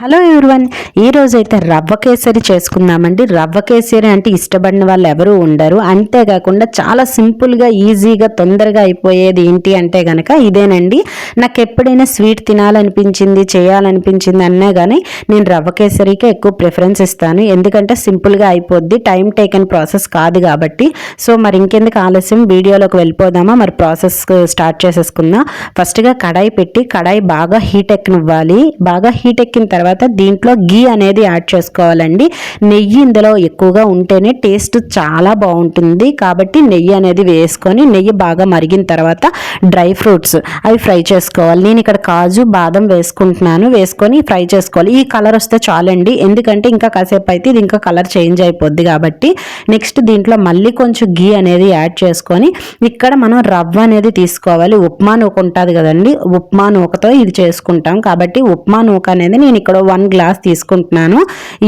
Hello everyone ఈ రోజైతే అయితే రవ్వ కేసరి చేసుకుందామండి. రవ్వ కేసరి అంటే ఇష్టపడిన వాళ్ళు ఎవరు ఉండరు. అంతేకాకుండా చాలా సింపుల్గా ఈజీగా తొందరగా అయిపోయేది ఏంటి అంటే గనక ఇదేనండి. నాకు ఎప్పుడైనా స్వీట్ తినాలనిపించింది చేయాలనిపించింది అన్నా కానీ నేను రవ్వ కేసరికే ఎక్కువ ప్రిఫరెన్స్ ఇస్తాను. ఎందుకంటే సింపుల్గా అయిపోద్ది టైం టేకన్ ప్రాసెస్ కాదు కాబట్టి. సో మరి ఇంకెందుకు ఆలస్యం? వీడియోలోకి వెళ్ళిపోదామా? మరి ప్రాసెస్ స్టార్ట్ చేసేసుకుందాం. ఫస్ట్గా కడాయి పెట్టి కడాయి బాగా హీట్ ఎక్కనివ్వాలి. బాగా హీట్ ఎక్కిన తర్వాత తర్వాత దీంట్లో గీ అనేది యాడ్ చేసుకోవాలండి. నెయ్యి ఇందులో ఎక్కువగా ఉంటేనే టేస్ట్ చాలా బాగుంటుంది. కాబట్టి నెయ్యి అనేది వేసుకొని నెయ్యి బాగా మరిగిన తర్వాత డ్రై ఫ్రూట్స్ అవి ఫ్రై చేసుకోవాలి. నేను ఇక్కడ కాజు బాదం వేసుకుంటున్నాను. వేసుకొని ఫ్రై చేసుకోవాలి. ఈ కలర్ వస్తే చాలండి. ఎందుకంటే ఇంకా కాసేపు అయితే ఇది ఇంకా కలర్ చేంజ్ అయిపోద్ది కాబట్టి. నెక్స్ట్ దీంట్లో మళ్ళీ కొంచెం గీ అనేది యాడ్ చేసుకొని ఇక్కడ మనం రవ్వ అనేది తీసుకోవాలి. ఉప్మా నూక ఉంటుంది కదండి. ఉప్మా నూకతో ఇది చేసుకుంటాం. కాబట్టి ఉప్మా నూక అనేది నేను ఇక్కడ వన్ గ్లాస్ తీసుకుంటున్నాను.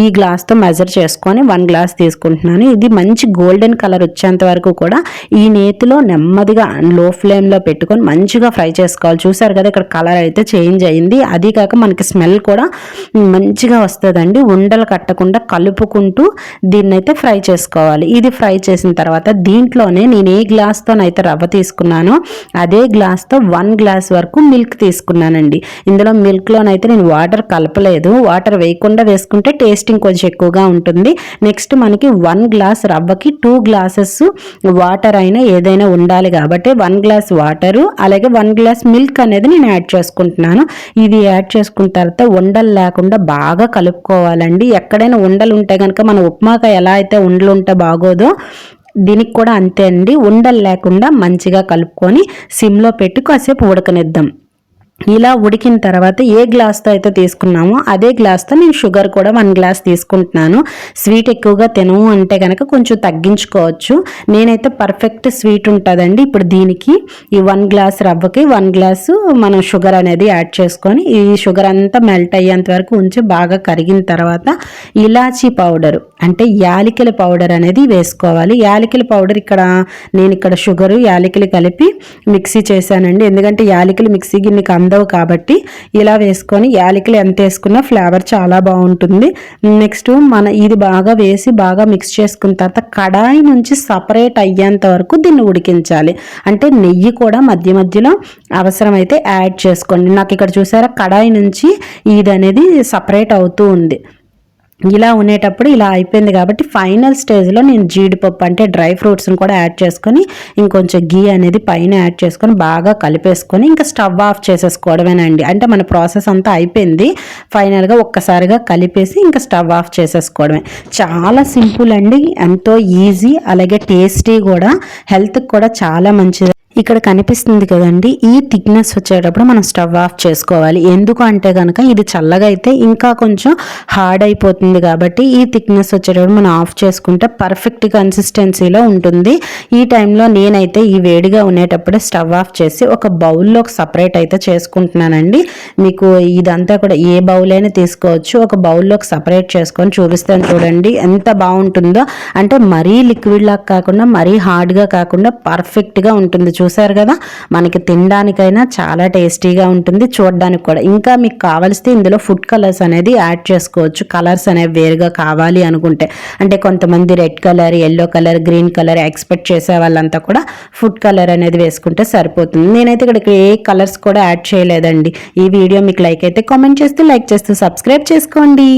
ఈ గ్లాస్తో మెజర్ చేసుకొని వన్ గ్లాస్ తీసుకుంటున్నాను. ఇది మంచి గోల్డెన్ కలర్ వచ్చేంత వరకు కూడా ఈ నేతిలో నెమ్మదిగా లో ఫ్లేమ్లో పెట్టుకొని మంచిగా ఫ్రై చేసుకోవాలి. చూసారు కదా ఇక్కడ కలర్ అయితే చేంజ్ అయింది. అది కాక మనకి స్మెల్ కూడా మంచిగా వస్తుందండి. ఉండలు కట్టకుండా కలుపుకుంటూ దీన్ని అయితే ఫ్రై చేసుకోవాలి. ఇది ఫ్రై చేసిన తర్వాత దీంట్లోనే నేను ఏ గ్లాస్తోనైతే రవ్వ తీసుకున్నానో అదే గ్లాస్తో వన్ గ్లాస్ వరకు మిల్క్ తీసుకున్నానండి. ఇందులో మిల్క్లోనైతే నేను వాటర్ కలపలేదు. లేదు. వాటర్ వేయకుండా వేసుకుంటే టేస్టింగ్ కొంచెం ఎక్కువగా ఉంటుంది. నెక్స్ట్ మనకి వన్ గ్లాస్ రవ్వకి టూ గ్లాసెస్ వాటర్ అయినా ఏదైనా ఉండాలి కాబట్టి వన్ గ్లాస్ వాటరు అలాగే వన్ గ్లాస్ మిల్క్ అనేది నేను యాడ్ చేసుకుంటున్నాను. ఇది యాడ్ చేసుకున్న తర్వాత ఉండలు లేకుండా బాగా కలుపుకోవాలండి. ఎక్కడైనా ఉండలు ఉంటే కనుక మన ఉప్మాక ఎలా అయితే ఉండలు ఉంటే బాగోదో దీనికి కూడా అంతే అండి. ఉండలు లేకుండా మంచిగా కలుపుకొని సిమ్లో పెట్టి కాసేపు ఉడకనిద్దాం. ఇలా ఉడికిన తర్వాత ఏ గ్లాస్తో అయితే తీసుకున్నామో అదే గ్లాస్తో నేను షుగర్ కూడా వన్ గ్లాస్ తీసుకుంటున్నాను. స్వీట్ ఎక్కువగా తినము అంటే కనుక కొంచెం తగ్గించుకోవచ్చు. నేనైతే పర్ఫెక్ట్ స్వీట్ ఉంటుందండి. ఇప్పుడు దీనికి ఈ వన్ గ్లాస్ రవ్వకి వన్ గ్లాసు మనం షుగర్ అనేది యాడ్ చేసుకొని ఈ షుగర్ అంతా మెల్ట్ అయ్యేంత వరకు ఉంచి బాగా కరిగిన తర్వాత ఇలాచీ పౌడర్ అంటే యాలికల పౌడర్ అనేది వేసుకోవాలి. యాలికల పౌడర్ ఇక్కడ నేను ఇక్కడ షుగరు యాలికలు కలిపి మిక్సీ చేశానండి. ఎందుకంటే యాలికలు మిక్సీ గిన్నెకి ఉండవు కాబట్టి ఇలా వేసుకొని యాలకులు ఎంత వేసుకున్నా ఫ్లేవర్ చాలా బాగుంటుంది. నెక్స్ట్ మన ఇది బాగా వేసి బాగా మిక్స్ చేసుకున్న తర్వాత కడాయి నుంచి సపరేట్ అయ్యేంత వరకు దీన్ని ఉడికించాలి. అంటే నెయ్యి కూడా మధ్య మధ్యలో అవసరమైతే యాడ్ చేసుకోండి. నాకు ఇక్కడ చూసారా? కడాయి నుంచి ఇది అనేది సపరేట్ అవుతూ ఉంది. ఇలా ఉండేటప్పుడు ఇలా అయిపోయింది కాబట్టి ఫైనల్ స్టేజ్లో నేను జీడిపప్పు అంటే డ్రై ఫ్రూట్స్ని కూడా యాడ్ చేసుకొని ఇంకొంచెం గీ అనేది పైన యాడ్ చేసుకొని బాగా కలిపేసుకొని ఇంకా స్టవ్ ఆఫ్ చేసేసుకోవడమేనండి. అంటే మన ప్రాసెస్ అంతా అయిపోయింది. ఫైనల్గా ఒక్కసారిగా కలిపేసి ఇంకా స్టవ్ ఆఫ్ చేసేసుకోవడమే. చాలా సింపుల్ అండి. ఎంతో ఈజీ అలాగే టేస్టీ కూడా. హెల్త్కి కూడా చాలా మంచిది. ఇక్కడ కనిపిస్తుంది కదండి ఈ థిక్నెస్ వచ్చేటప్పుడు మనం స్టవ్ ఆఫ్ చేసుకోవాలి. ఎందుకు అంటే కనుక ఇది చల్లగా అయితే ఇంకా కొంచెం హార్డ్ అయిపోతుంది కాబట్టి ఈ థిక్నెస్ వచ్చేటప్పుడు మనం ఆఫ్ చేసుకుంటే పర్ఫెక్ట్ కన్సిస్టెన్సీలో ఉంటుంది. ఈ టైంలో నేనైతే ఈ వేడిగా ఉండేటప్పుడే స్టవ్ ఆఫ్ చేసి ఒక బౌల్లో సపరేట్ అయితే చేసుకుంటున్నానండి. మీకు ఇదంతా కూడా ఏ బౌల్ అయినా తీసుకోవచ్చు. ఒక బౌల్లోకి సపరేట్ చేసుకొని చూపిస్తాను చూడండి ఎంత బాగుంటుందో. అంటే మరీ లిక్విడ్ లాగా కాకుండా మరీ హార్డ్గా కాకుండా పర్ఫెక్ట్గా ఉంటుంది చూ చూసారు కదా మనకి తినడానికైనా చాలా టేస్టీగా ఉంటుంది చూడడానికి కూడా. ఇంకా మీకు కావలిస్తే ఇందులో ఫుడ్ కలర్స్ అనేది యాడ్ చేసుకోవచ్చు. కలర్స్ అనేవి వేరుగా కావాలి అనుకుంటే. అంటే కొంతమంది red colour yellow colour green colour expect చేసే వాళ్ళంతా కూడా ఫుడ్ కలర్ అనేది వేసుకుంటే సరిపోతుంది. నేనైతే ఇక్కడ ఏ కలర్స్ కూడా యాడ్ చేయలేదండి. ఈ వీడియో మీకు లైక్ అయితే కామెంట్ చేస్తే లైక్ చేస్తూ సబ్స్క్రైబ్ చేసుకోండి.